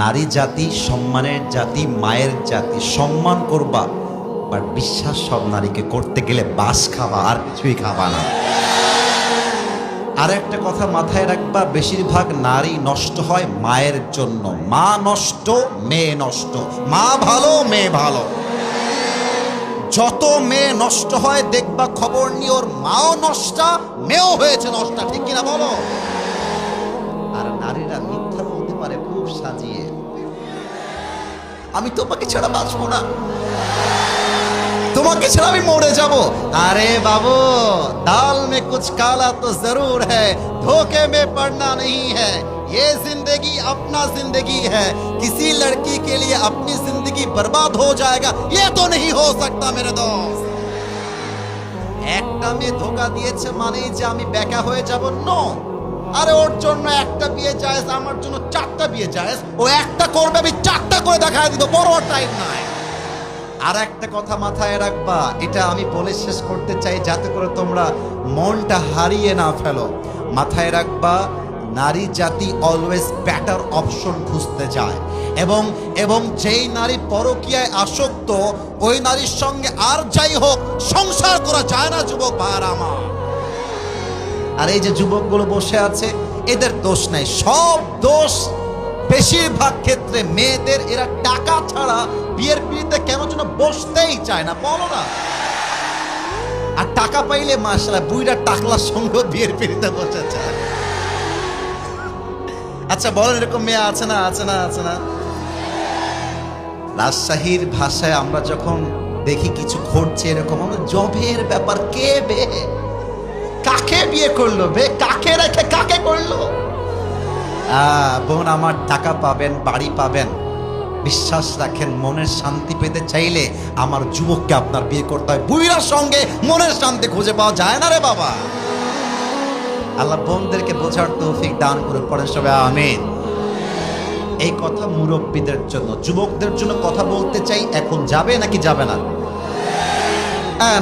নারী জাতি, সম্মানের জাতি, মায়ের জাতি, সম্মান করবা বাট বিশ্বাস সব নারীকে করতে গেলে বাস খাওয়া, আর কিছুই খাবা না। আর একটা কথা মাথায় রাখবা, বেশিরভাগ নারী নষ্ট হয় মায়ের জন্য। মা নষ্ট, মেয়ে নষ্ট। মা ভালো, মেয়ে ভালো। যত মেয়ে নষ্ট হয়, দেখবা খবর নিয়ে ওর মাও নষ্টা, মেয়েও হয়েছে নষ্টা, ঠিক কিনা বলো? আর নারীরা মিথ্যা বলতে পারে খুব সাজিয়ে আমি তোমাকে ছাড়া বাঁচবো না তোমাকে ছাড়া আমি মরে যাব আরে বাবু दाल में कुछ काला तो जरूर है धोखे में पड़ना नहीं है ये जिंदगी अपना जिंदगी है किसी लड़की के लिए अपनी जिंदगी बर्बाद हो जाएगा ये तो नहीं हो सकता मेरे दोस्त একটা মেয়ে ধোকা দিয়েছে মানেই যে আমি বেকা হয়ে যাব নো আরে ওর জন্য একটা বিয়ে জায়েজ আমার জন্য চারটা বিয়ে জায়েজ ও একটা করবে, আমি চারটা করে দেখায় দিব, বড় টাইম নাই আর একটা কথা মাথায় রাখবা, এটা আমি বলে শেষ করতে চাই যাতে করে তোমরা মনটা হারিয়ে না ফেলো। মাথায় রাখবা, নারী জাতি অলওয়েজ ব্যাটার অপশন খুঁজতে যায়। এবং এবং যেই নারী পরকীয়ায় আসক্ত, ওই নারীর সঙ্গে আর যাই হোক, সংসার করা যায় না, যুবক ভাইয়ার আমার। আর এই যে যুবকগুলো বসে আছে, এদের দোষ নাই। সব দোষ বেশিরভাগ ক্ষেত্রে মেয়েদের। এরা টাকা ছাড়া বিয়ের পিড়িতে কেন যেন বসতেই চায় না, বলো না। আর টাকা পাইলে মাসালা বুইরা টাকলার সঙ্গে বিয়ের পিড়িতে বসে চায়। আচ্ছা বলেন এরকম মেয়ে আছে না আছে না আছে না? রাজশাহীর ভাষায় আমরা যখন দেখি কিছু ঘটছে এরকম, আমরা জবের ব্যাপার, কে বে? কাকে বিয়ে করল বে? কাকে রেখে কাকে করল? বোন আমার টাকা পাবেন, বাড়ি পাবেন। বিশ্বাস রাখেন, মনের শান্তি পেতে চাইলে আমার যুবককে আপনার বিয়ে করতে হয়। বুইরার সঙ্গে মনের শান্তি খুঁজে পাওয়া যায় না রে বাবা। আল্লাহ বোনদেরকে বোঝার তৌফিক দান করে পড়েন সবাই, আমিন। এই কথা মুরব্বীদের জন্য, যুবকদের জন্য কথা বলতে চাই, এখন যাবে নাকি যাবে না?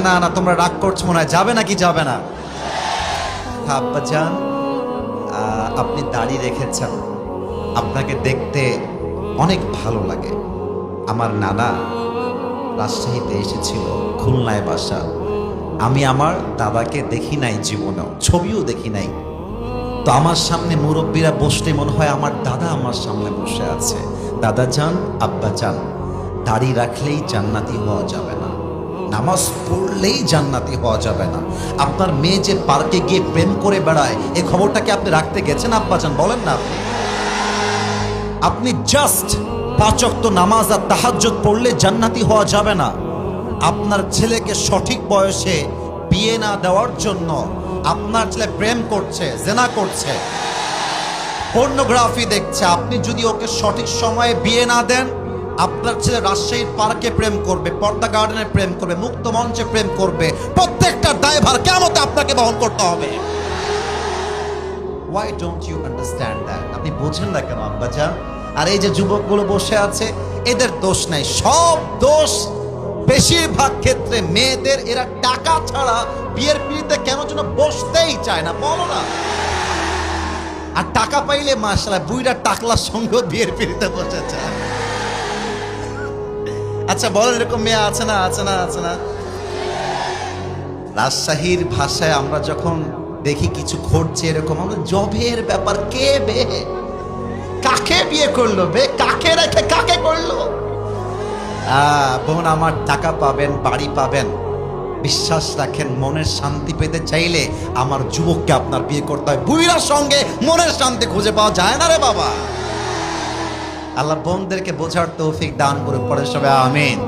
না না, তোমরা রাগ করছ মনে হয়, যাবে নাকি যাবে না? আব্বা যান আপনি দাড়ি রেখেছেন। আপনাকে দেখতে অনেক ভালো লাগে। আমার নানা রাজশাহীতে এসেছিল, খুলনায় বাসা। আমি আমার দাদাকে দেখি নাই জীবনেও, ছবিও দেখি নাই। তো আমার সামনে মুরব্বীরা বসতে মনে হয় আমার দাদা আমার সামনে বসে আছে। দাদা যান আব্বা যান দাড়ি রাখলেই জান্নাতি হওয়া যাবে না। নামাজ পড়লেই জান্নাতি হওয়া যাবে না। আপনার মেয়ে যে পার্কে গিয়ে প্রেম করে বেড়ায় এই খবরটাকে আপনি রাখতে গেছেন আব্বা যান বলেন না আপনি। জাস্ট পাঁচক্ত নামাজ আর তাহাজ্জুদ পড়লে জান্নাতি হওয়া যাবে না। আপনার ছেলেকে সঠিক বয়সে বিয়ে না দেওয়ার জন্য আপনার ছেলে প্রেম করছে, জেনা করছে। পর্নোগ্রাফি দেখছে। আপনি যদি ওকে সঠিক সময়ে বিয়ে না দেন আপনার ছেলে রাজশাহীর পার্কে প্রেম করবে, পর্দা গার্ডেনে প্রেম করবে, মুক্ত মঞ্চে প্রেম করবে, প্রত্যেকটা দায়ভার কেমন আপনাকে বহন করতে হবে? Why don't you understand that আপনি বোঝেন না কেন, আব্বাজান? আর এই যে যুবকগুলো বসে আছে, এদের দোষ নাই। সব দোষ বেশিরভাগ ক্ষেত্রে মেয়েদের। এরা টাকা ছাড়া বিয়ের পিড়িতে কেন যেন বসতেই চায় না, বলো না। আর টাকা পাইলে মাসালা বুইরা টাকলার সঙ্গে বিয়ের পিড়িতে বসে চায় আচ্ছা বলেন এরকম মেয়ে আছে না আছে না আছে না? রাজশাহীর ভাষায় আমরা যখন দেখি কিছু ঘটছে এরকম, আমরা জবের ব্যাপার, কে বে? কাকে বিয়ে করল বে? কাকে রেখে কাকে করল? বোন আমার টাকা পাবেন, বাড়ি পাবেন। বিশ্বাস রাখেন, মনের শান্তি পেতে চাইলে আমার যুবককে আপনার বিয়ে করতে হয়। বুইরার সঙ্গে মনের শান্তি খুঁজে পাওয়া যায় না রে বাবা। আল্লাহ বোনদেরকে বোঝার তৌফিক দান করে পড়ে সবাই আমিন।